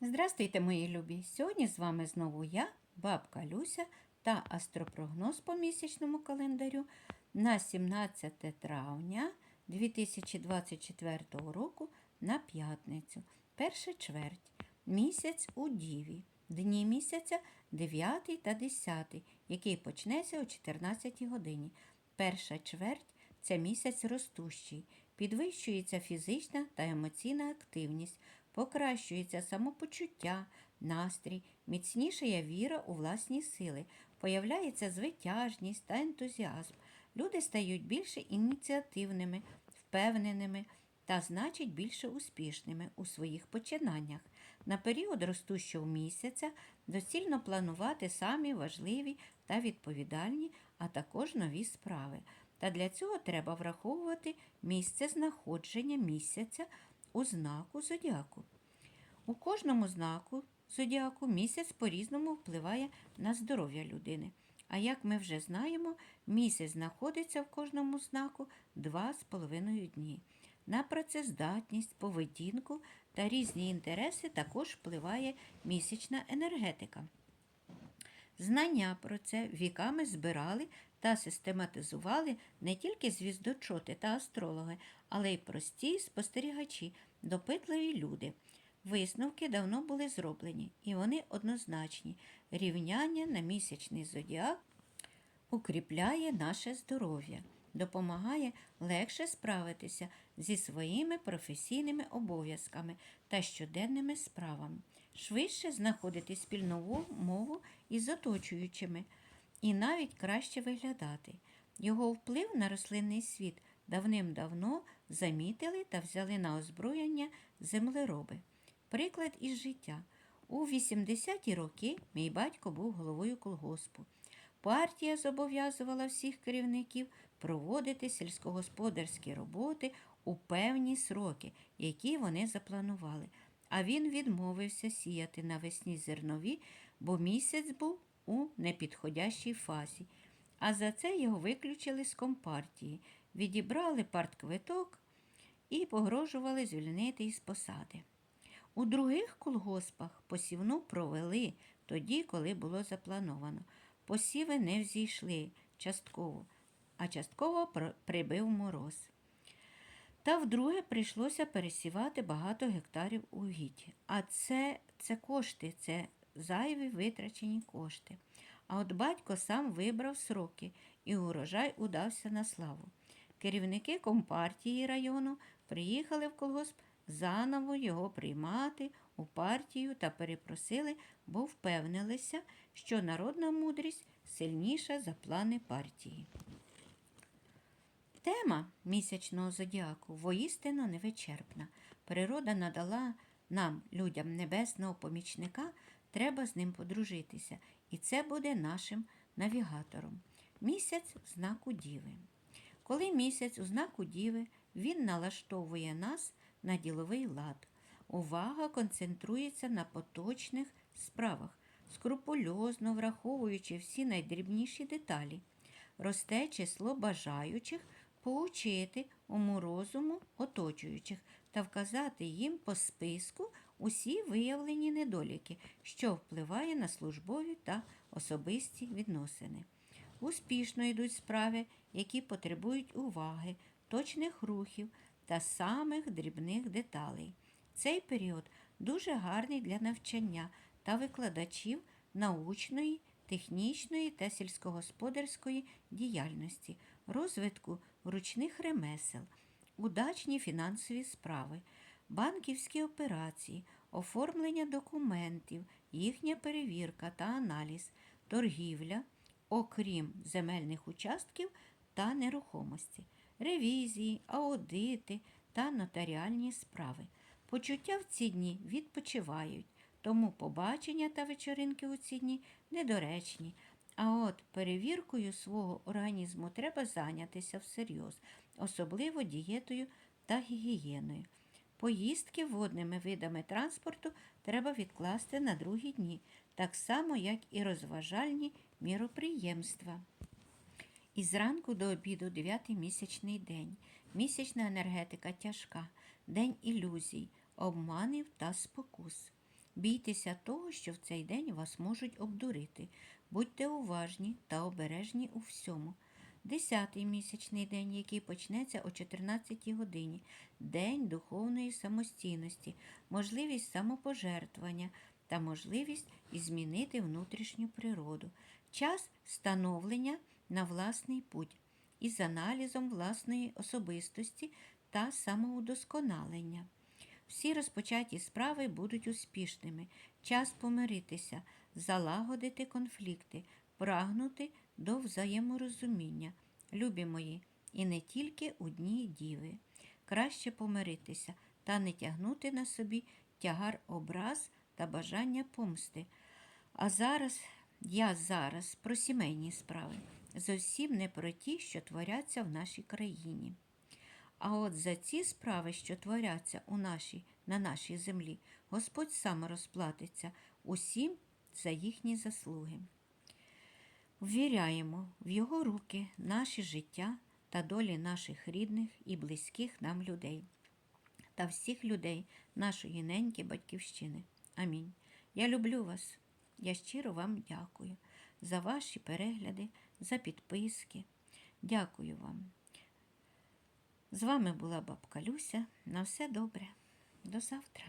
Здрастуйте, мої любі! Сьогодні з вами знову я, бабка Люся та астропрогноз по місячному календарю на 17 травня 2024 року на п'ятницю, перша чверть, місяць у Діві, дні місяця 9 та 10, який почнеться о 14 годині. Перша чверть це місяць ростущий, підвищується фізична та емоційна активність, покращується самопочуття, настрій, міцнішає віра у власні сили, появляється звитяжність та ентузіазм. Люди стають більше ініціативними, впевненими та, значить, більше успішними у своїх починаннях. На період ростущого місяця доцільно планувати самі важливі та відповідальні, а також нові справи. Та для цього треба враховувати місце знаходження місяця у знаку зодіаку. У кожному знаку зодіаку місяць по-різному впливає на здоров'я людини. А як ми вже знаємо, місяць знаходиться в кожному знаку 2,5 дні. На працездатність, поведінку та різні інтереси також впливає місячна енергетика. Знання про це віками збирали та систематизували не тільки звіздочоти та астрологи, але й прості спостерігачі, допитливі люди. Висновки давно були зроблені, і вони однозначні. Рівняння на місячний зодіак укріпляє наше здоров'я, допомагає легше справитися зі своїми професійними обов'язками та щоденними справами, швидше знаходити спільну мову із оточуючими і навіть краще виглядати. Його вплив на рослинний світ давним-давно замітили та взяли на озброєння землероби. Приклад із життя. У 80-ті роки мій батько був головою колгоспу. Партія зобов'язувала всіх керівників проводити сільськогосподарські роботи у певні сроки, які вони запланували. А він відмовився сіяти навесні зернові, бо місяць був у непідходящій фазі. А за це його виключили з компартії, відібрали партквиток і погрожували звільнити із посади. У других колгоспах посівну провели тоді, коли було заплановано. Посіви не взійшли частково, а частково прибив мороз. Та вдруге прийшлося пересівати багато гектарів угідь. А це, це кошти, це зайві витрачені кошти. А от батько сам вибрав сроки, і урожай удався на славу. Керівники компартії району приїхали в колгосп заново його приймати у партію та перепросили, бо впевнилися, що народна мудрість сильніша за плани партії. Тема місячного зодіаку воістину невичерпна. Природа надала нам, людям небесного помічника, треба з ним подружитися, і це буде нашим навігатором. Місяць в знаку Діви. Коли місяць у знаку Діви, він налаштовує нас на діловий лад. Увага концентрується на поточних справах, скрупульозно враховуючи всі найдрібніші деталі. Росте число бажаючих поучити уму розуму оточуючих та вказати їм по списку усі виявлені недоліки, що впливає на службові та особисті відносини. Успішно йдуть справи, які потребують уваги, точних рухів та самих дрібних деталей. Цей період дуже гарний для навчання та викладачів научної, технічної та сільськогосподарської діяльності, розвитку ручних ремесел, удачні фінансові справи, банківські операції, оформлення документів, їхня перевірка та аналіз, торгівля, окрім земельних участків та нерухомості, ревізії, аудити та нотаріальні справи. Почуття в ці дні відпочивають, тому побачення та вечоринки у ці дні недоречні. А от перевіркою свого організму треба зайнятися всерйоз, особливо дієтою та гігієною. Поїздки водними видами транспорту треба відкласти на другі дні, так само, як і розважальні міроприємства. І зранку до обіду дев'ятий місячний день. Місячна енергетика тяжка, день ілюзій, обманів та спокус. Бійтеся того, що в цей день вас можуть обдурити. Будьте уважні та обережні у всьому. Десятий місячний день, який почнеться о 14 годині, день духовної самостійності, можливість самопожертвування та можливість змінити внутрішню природу, час становлення на власний путь із аналізом власної особистості та самоудосконалення. Всі розпочаті справи будуть успішними. Час помиритися, залагодити конфлікти, прагнути до взаєморозуміння. Любі мої, і не тільки у дні діви. Краще помиритися та не тягнути на собі тягар образ та бажання помсти. А зараз я зараз про сімейні справи. Зовсім не про ті, що творяться в нашій країні. А от за ці справи, що творяться у нашій, на нашій землі, Господь сам розплатиться усім за їхні заслуги. Ввіряємо в Його руки наші життя та долі наших рідних і близьких нам людей та всіх людей нашої неньки батьківщини. Амінь. Я люблю вас. Я щиро вам дякую за ваші перегляди, за підписки. Дякую вам. З вами була бабка Люся. На все добре. До завтра.